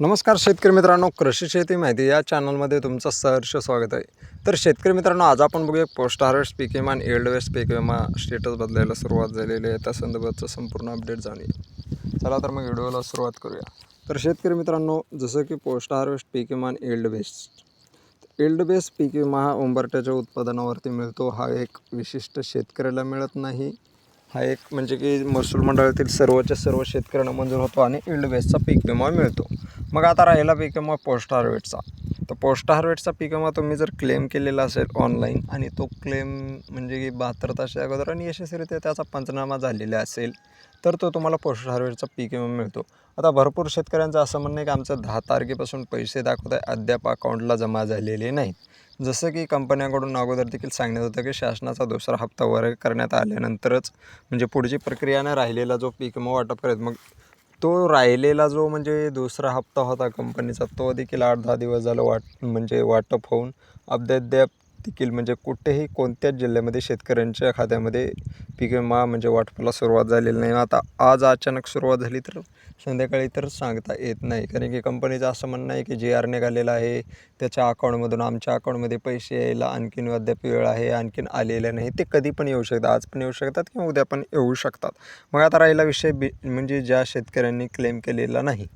नमस्कार शेतकरी मित्रांनो कृषी शेती माहिती या चॅनलमध्ये तुमचं सहर्ष स्वागत आहे. तर शेतकरी मित्रांनो आज आपण बघूया पोस्ट हार्वेस्ट पीक विमा आणि एल्ड वेस्ट पीक विमा स्टेटस बदलायला सुरुवात झालेली आहे. त्या संदर्भाचं संपूर्ण अपडेट जाणूया चला तर मग व्हिडिओला सुरुवात करूया. तर शेतकरी मित्रांनो जसं की पोस्ट हार्वेस्ट पीक विमा आणि एल्ड वेस्ट. एल्ड बेस पीक विमा हा उंबरट्याच्या उत्पादनावरती मिळतो. हा एक विशिष्ट शेतकऱ्याला मिळत नाही. हा एक म्हणजे की महसूल मंडळातील सर्वच्या सर्व शेतकऱ्यांना मंजूर होतो आणि एल्ड बेसचा पीक विमा मिळतो. मग आता राहिला पीक विमा पोस्ट हार्वेटचा तर पोस्ट हार्वेटचा पीक विमा तुम्ही जर क्लेम केलेला असेल ऑनलाईन आणि तो क्लेम म्हणजे की बहात्तर तासाच्या अगोदर आणि यशस्वीरित्या त्याचा पंचनामा झालेला असेल तर तो तुम्हाला पोस्ट हार्वेटचा पीक विमा मिळतो. आता भरपूर शेतकऱ्यांचं असं म्हणणं आहे की आमचं दहा तारखेपासून पैसे दाखवत आहे अद्याप अकाउंटला जमा झालेले नाहीत. जसं की कंपन्यांकडून अगोदर देखील सांगण्यात होतं की शासनाचा दुसरा हप्ता वर्ग करण्यात आल्यानंतरच म्हणजे पुढची प्रक्रिया न राहिलेला जो पीक विमा वाटप करेल मग तो राहिलेला जो म्हणजे दुसरा हप्ता होता कंपनीचा तो देखील आठ दहा दिवस झालं वाट म्हणजे वाटप होऊन अद्याप देखील म्हणजे कुठेही कोणत्याच जिल्ह्यामध्ये शेतकऱ्यांच्या खात्यामध्ये पीक विमा म्हणजे वाटपाला सुरुवात झालेली नाही. आता आज अचानक सुरुवात झाली तर संध्याकाळी तर सांगता येत नाही. कारण की कंपनीचं असं म्हणणं आहे की जे आर निघालेलं आहे. त्याच्या अकाउंटमधून आमच्या अकाउंटमध्ये पैसे यायला आणखीन अद्याप वेळ आहे आणखीन आलेले नाही. ते कधी पण येऊ शकतात आज पण येऊ शकतात किंवा उद्या पण येऊ शकतात. मग आता राहिला विषय बी म्हणजे ज्या शेतकऱ्यांनी क्लेम केलेला नाही.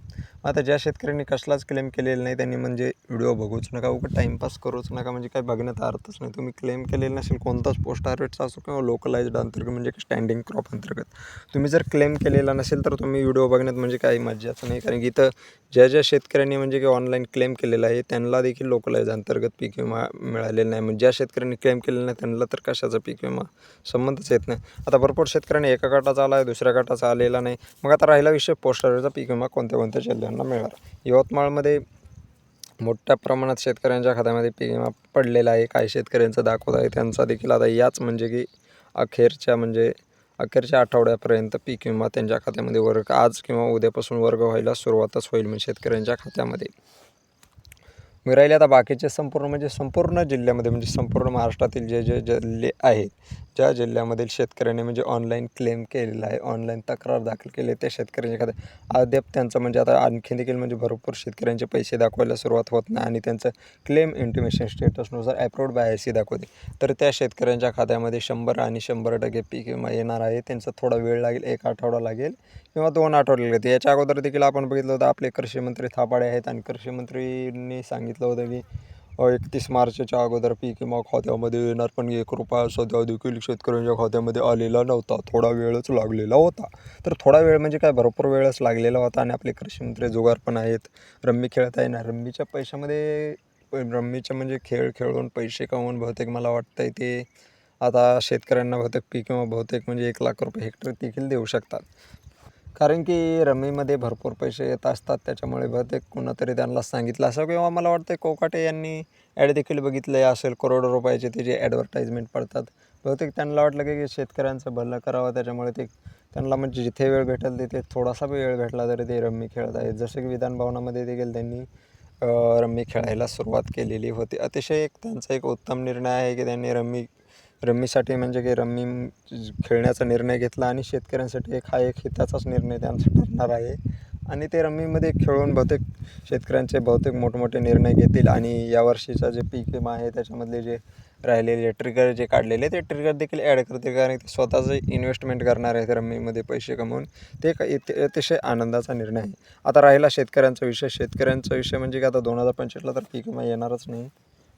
आता ज्या शेतकऱ्यांनी कसलाच क्लेम केलेला नाही त्यांनी म्हणजे व्हिडिओ बघूच नका उगं टाईमपास करूच नका म्हणजे काय बघण्यात अर्थच नाही. तुम्ही क्लेम केलेलं नसेल कोणताच पोस्ट हार्वेस्टचा असो किंवा लोकलाइज्ड अंतर्गत म्हणजे स्टँडिंग क्रॉप अंतर्गत. तुम्ही जर क्लेम केलेला नसेल तर तुम्ही व्हिडिओ बघण्यात म्हणजे काही मज्जाच नाही. कारण की इथं ज्या ज्या शेतकऱ्यांनी म्हणजे की ऑनलाईन क्लेम केलेला आहे त्यांना देखील लोकलाइज अंतर्गत पीक विमा मिळालेला नाही. म्हणजे ज्या शेतकऱ्यांनी क्लेम केलेला नाही त्यांना तर कशाचा पीक विमा? संबंधच येत नाही. आता भरपूर शेतकऱ्यांनी एका गटाचा आला आहे दुसऱ्या गटाचा आलेला नाही. मग आता राहिला विषय पोस्ट हार्वेस्टचा पीक विमा कोणत्या कोणत्या जिल्ह्यांना मिळणार. यवतमाळमध्ये मोठ्या प्रमाणात शेतकऱ्यांच्या खात्यामध्ये पीक विमा पडलेला आहे. काही शेतकऱ्यांचं दाखवत आहे. त्यांचा देखील आता याच म्हणजे की अखेरच्या म्हणजे अखेरच्या आठवड्यापर्यंत पीक विमा त्यांच्या खात्यामध्ये वर्ग आज किंवा उद्यापासून वर्ग व्हायला सुरुवातच होईल म्हणजे शेतकऱ्यांच्या खात्यामध्ये. मी राहिले आता बाकीचे संपूर्ण म्हणजे संपूर्ण जिल्ह्यामध्ये म्हणजे संपूर्ण महाराष्ट्रातील जे जे जिल्हे आहेत ज्या जिल्ह्यामधील शेतकऱ्याने म्हणजे ऑनलाईन क्लेम केलेला आहे ऑनलाईन तक्रार दाखल केली आहे त्या शेतकऱ्यांच्या खात्यात अद्याप त्यांचं म्हणजे आता आणखी देखील म्हणजे भरपूर शेतकऱ्यांचे पैसे दाखवायला सुरुवात होत नाही आणि त्यांचं क्लेम इंटिमेशन स्टेटसनुसार अप्रूव्ड बाय आय सी दाखवते. तर त्या शेतकऱ्यांच्या खात्यामध्ये शंभर आणि शंभर टक्के पीक विमा येणार आहे. त्यांचा थोडा वेळ लागेल एक आठवडा लागेल किंवा दोन आठवडे लागतील. याच्या अगोदर देखील आपण बघितलं होतं आपले कृषी मंत्री थापाडे आहेत आणि कृषी मंत्रींनी सांगितलं होतं की एकतीस मार्चच्या अगोदर पीक विमा खात्यामध्ये येणार पण एक रुपया सध्या देखील शेतकऱ्यांच्या खात्यामध्ये आलेला नव्हता. थोडा वेळच लागलेला होता. तर थोडा वेळ म्हणजे काय? भरपूर वेळच लागलेला होता आणि आपले कृषी मंत्री जुगार पण आहेत. रम्मी खेळत आहे ना? रम्मीच्या पैशामध्ये रम्मीच्या म्हणजे खेळ खेळून पैसे कमवून बहुतेक मला वाटतं आहे ते आता शेतकऱ्यांना बहुतेक पीक विमा बहुतेक म्हणजे एक लाख रुपये हेक्टर देखील देऊ शकतात. कारण की रम्मीमध्ये भरपूर पैसे येत असतात त्याच्यामुळे बहुतेक कुणातरी त्यांना सांगितलं असं किंवा मला वाटतं कोकाटे यांनी ॲड देखील बघितलं आहे असेल करोडो रुपयाचे ते जे ॲडव्हर्टाईजमेंट पडतात. बहुतेक त्यांना वाटलं की शेतकऱ्यांचं भलं करावं त्याच्यामुळे ते त्यांना म्हणजे जिथे वेळ भेटेल तिथे थोडासा वेळ भेटला तरी ते रम्मी खेळत आहेत. जसं की विधानभवनामध्ये देखील त्यांनी रम्मी खेळायला सुरुवात केलेली होती. अतिशय एक त्यांचा एक उत्तम निर्णय आहे की त्यांनी रम्मी रम्मीसाठी म्हणजे की रम्मी खेळण्याचा निर्णय घेतला आणि शेतकऱ्यांसाठी एक हा एक हिताचाच निर्णय त्यांचा ठरणार आहे. आणि ते रम्मीमध्ये खेळून बहुतेक शेतकऱ्यांचे बहुतेक मोठमोठे निर्णय घेतील आणि यावर्षीचा जे पीक विमा आहे त्याच्यामधले जे राहिलेले ट्रिगर जे काढलेले ते ट्रिगर देखील ॲड करतील कारण ते स्वतःचं इन्व्हेस्टमेंट करणार आहेत रम्मीमध्ये पैसे कमवून. ते एक अतिशय आनंदाचा निर्णय आहे. आता राहिला शेतकऱ्यांचा विषय. शेतकऱ्यांचा विषय म्हणजे की आता दोन हजार पंचवीसला तर पीक विमा येणारच नाही.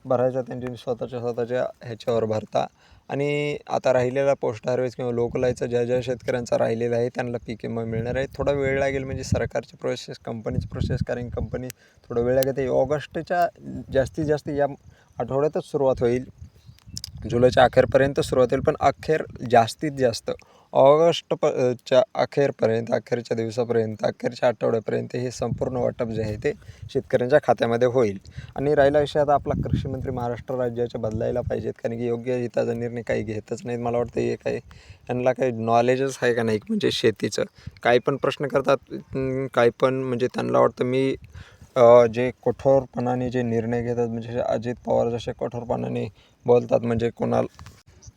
भरायचा त्यांची स्वतःच्या स्वतःच्या ह्याच्यावर भरता. आणि आता राहिलेला पोस्ट हार्वेस्ट किंवा लोकलायचा ज्या ज्या शेतकऱ्यांचा राहिलेला आहे त्यांना पीक विमा मिळणार आहे. थोडा वेळ लागेल म्हणजे सरकारची प्रोसेस कंपनीची प्रोसेस कारण कंपनी थोडा वेळ लागेल. ऑगस्टच्या जास्तीत जास्त या आठवड्यातच सुरुवात होईल. जुलैच्या अखेरपर्यंत सुरुवात होईल पण अखेर जास्तीत जास्त ऑगस्ट प च्या अखेरपर्यंत अखेरच्या दिवसापर्यंत अखेरच्या आठवड्यापर्यंत हे संपूर्ण वाटप जे आहे ते शेतकऱ्यांच्या खात्यामध्ये होईल. आणि राहिला विषय आता आपला कृषी मंत्री महाराष्ट्र राज्याच्या बदलायला पाहिजेत कारण की योग्य हिताचा निर्णय काही घेतच नाहीत. मला वाटतं हे काही त्यांना काही नॉलेजच आहे का नाही म्हणजे शेतीचं? काही पण प्रश्न करतात काही पण म्हणजे त्यांना वाटतं मी जे कठोरपणाने जे निर्णय घेतात म्हणजे अजित पवार जसे कठोरपणाने बोलतात म्हणजे कोणाला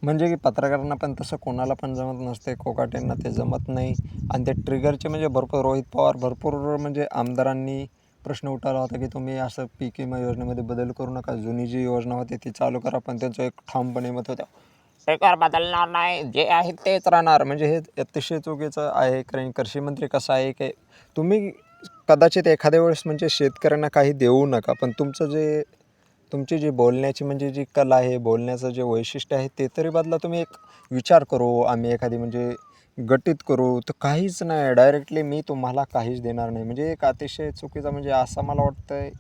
म्हणजे की पत्रकारांना पण तसं कोणाला पण जमत नसते कोकाटेंना ते जमत नाही. आणि ते ट्रिगरचे म्हणजे भरपूर रोहित पवार भरपूर म्हणजे आमदारांनी प्रश्न उठाला होता की तुम्ही असं पीक विमा योजनेमध्ये बदल करू नका जुनी जी योजना होती ती चालू करा पण त्यांचं एक ठामपणे मत होतं. सरकार बदलणार नाही जे आहे तेच राहणार. म्हणजे हे अतिशय चुकीचं आहे कारण कृषी मंत्री कसं आहे की तुम्ही कदाचित एखाद्या वेळेस म्हणजे शेतकऱ्यांना काही देऊ नका पण तुमचं जे तुमची जी बोलण्याची म्हणजे जी कला आहे बोलण्याचं जे वैशिष्ट्य आहे ते तरी बदला तुम्ही एक विचार करू आम्ही एखादी म्हणजे गटित करू तर काहीच नाही. डायरेक्टली मी तुम्हाला काहीच देणार नाही. म्हणजे एक अतिशय चुकीचा म्हणजे असं मला वाटतं आहे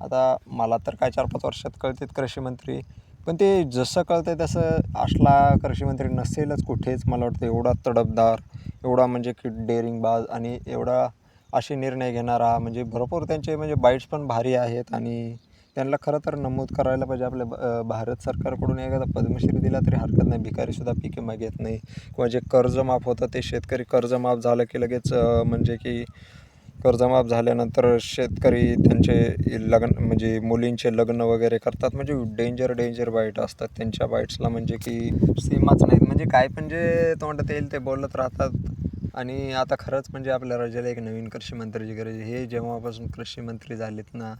आता मला तर काय चार पाच वर्षात कळतात कृषी मंत्री पण ते जसं कळतं तसं असला कृषी मंत्री नसेलच कुठेच. मला वाटतं एवढा तडपदार एवढा म्हणजे की डेअरिंगबाज आणि एवढा असे निर्णय घेणारा म्हणजे भरपूर त्यांचे म्हणजे बाईट्स पण भारी आहेत आणि त्यांना खरं तर नमूद करायला पाहिजे. आपल्या ब- भारत सरकारकडून एखादा पद्मश्री दिला तरी हरकत नाही. भिकारीसुद्धा पिके माग येत नाही. किंवा जे कर्ज माफ होतं ते शेतकरी कर्जमाफ झालं की लगेच म्हणजे की कर्जमाफ झाल्यानंतर शेतकरी त्यांचे लग्न म्हणजे मुलींचे लग्न वगैरे करतात. म्हणजे डेंजर डेंजर बाईट असतात. त्यांच्या बाईट्सला म्हणजे की सीमाच नाहीत. म्हणजे काय पण जे तोंडात येईल ते बोलत राहतात. आणि आता खरंच म्हणजे आपल्या राज्याला एक नवीन कृषी मंत्र्याची गरज आहे. हे जेव्हापासून कृषी मंत्री झालेत ना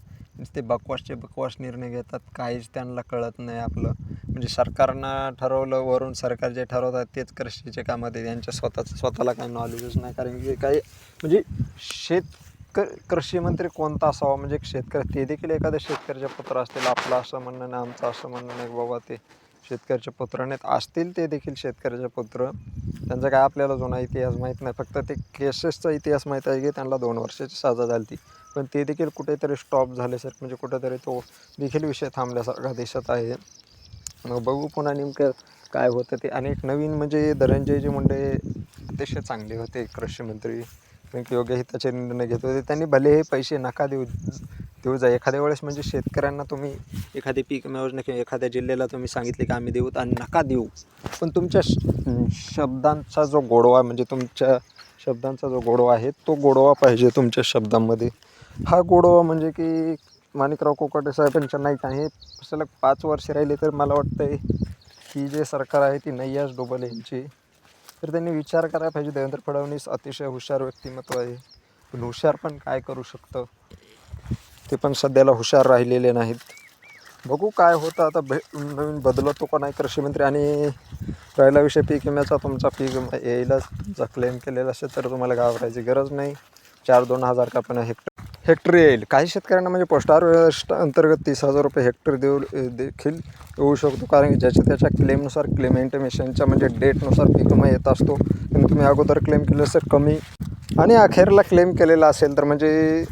ते बकवासचे बकवास निर्णय घेतात काहीच त्यांना कळत नाही आपलं. म्हणजे सरकारनं ठरवलं वरून सरकार जे ठरवतात तेच कृषीचे कामात आहे त्यांच्या स्वतःचं स्वतःला काही नॉलेजच नाही. कारण की काही म्हणजे शेत क कृषी मंत्री कोणता असावा? म्हणजे शेतकरी ते देखील एखाद्या शेतकऱ्याच्या पुत्र असतील. आपलं असं म्हणणं नाही आमचं असं म्हणणं नाही बाबा ते शेतकऱ्याचे पुत्र असतील ते देखील शेतकऱ्याचे पुत्र. त्यांचा काय आपल्याला जुना इतिहास माहीत नाही. फक्त ते केसेसचा इतिहास माहीत आहे की त्यांना दोन वर्षाची सजा झाली ती पण ते देखील कुठेतरी स्टॉप झाल्यासारखं म्हणजे कुठेतरी तो देखील विषय थांबल्यासारखा दिसत आहे. मग बघू पुन्हा नेमकं काय होतं ते. आणि एक नवीन म्हणजे धनंजयजी मुंडे अतिशय चांगले होते. कृषी मंत्री योग्य हिताचे निर्णय घेत होते. त्यांनी भले हे पैसे नका देऊ. देऊ जा. एखाद्या वेळेस म्हणजे शेतकऱ्यांना तुम्ही एखादी पीक योजना किंवा एखाद्या जिल्ह्याला तुम्ही सांगितले की आम्ही देऊ आणि नका देऊ. पण तुमच्या श- शब्दांचा जो गोडवा म्हणजे तुमच्या शब्दांचा जो गोडवा आहे तो गोडवा पाहिजे तुमच्या शब्दांमध्ये. हा गोडवा म्हणजे की माणिकराव कोकाटे साहेबांच्या नाईक आहे. सलग पाच वर्षे राहिले तर मला वाटतं की जे सरकार आहे ती नैयाज डोबल यांची. तर त्यांनी विचार करायला पाहिजे. देवेंद्र फडणवीस अतिशय हुशार व्यक्तिमत्व आहे. पण हुशार पण काय करू शकतं? ते पण सध्याला हुशार राहिलेले नाहीत. बघू काय होतं. आता भे नवीन बदलतो का नाही कृषी मंत्री आणि राहिला विषय पीक विम्याचा तुमचा पीक विमा येईलच जर क्लेम केलेला असेल तर तुम्हाला घाबरायची गरज नाही. चार दोन हजार का पण हेक्टर हेक्टर येईल. काही शेतकऱ्यांना म्हणजे पोस्ट हार्वेस्ट अंतर्गत तीस हजार रुपये हेक्टर देऊ देखील येऊ शकतो. कारण की ज्याच्या त्याच्या क्लेमनुसार क्लेम इंटिमेशनच्या म्हणजे डेटनुसार पीक विमा येत असतो. पण तुम्ही अगोदर क्लेम केलं असेल कमी आणि अखेरला क्लेम केलेला असेल तर म्हणजे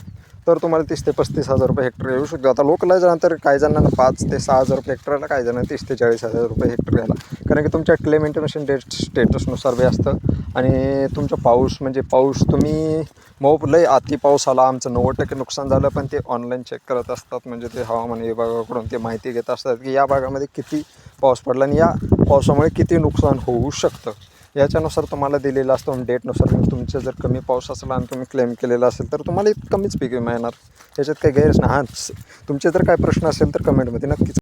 तर तुम्हाला तीस ते पस्तीस हजार रुपये हेक्टर येऊ शकतो. आता लोकला तर काही जणांना पाच ते सहा हजार रुपये हेक्टरला काही जणांना तीस ते चाळीस हजार रुपये हेक्टर यायला कारण की तुमच्या क्लेम इंटिमेशन डेट स्टेटसनुसार बी असतं. आणि तुमचा पाऊस म्हणजे पाऊस तुम्ही मोप लय अति पाऊस आला आमचं नव्वद टक्के नुकसान झालं पण ते ऑनलाईन चेक करत असतात. म्हणजे ते हवामान विभागाकडून ते माहिती घेत असतात की या भागामध्ये किती पाऊस पडला आणि या पावसामुळे किती नुकसान होऊ शकतं. याच्यानुसार तुम्हाला दिलेला असतो डेटनुसार मग तुमचं जर कमी पाऊस असला आणि तुम्ही क्लेम केलेला असेल तर तुम्हाला कमीच पीक विमा येणार. याच्यात काही गैरच नाही. हां तुमचे जर काय प्रश्न असेल तर कमेंटमध्ये नक्कीच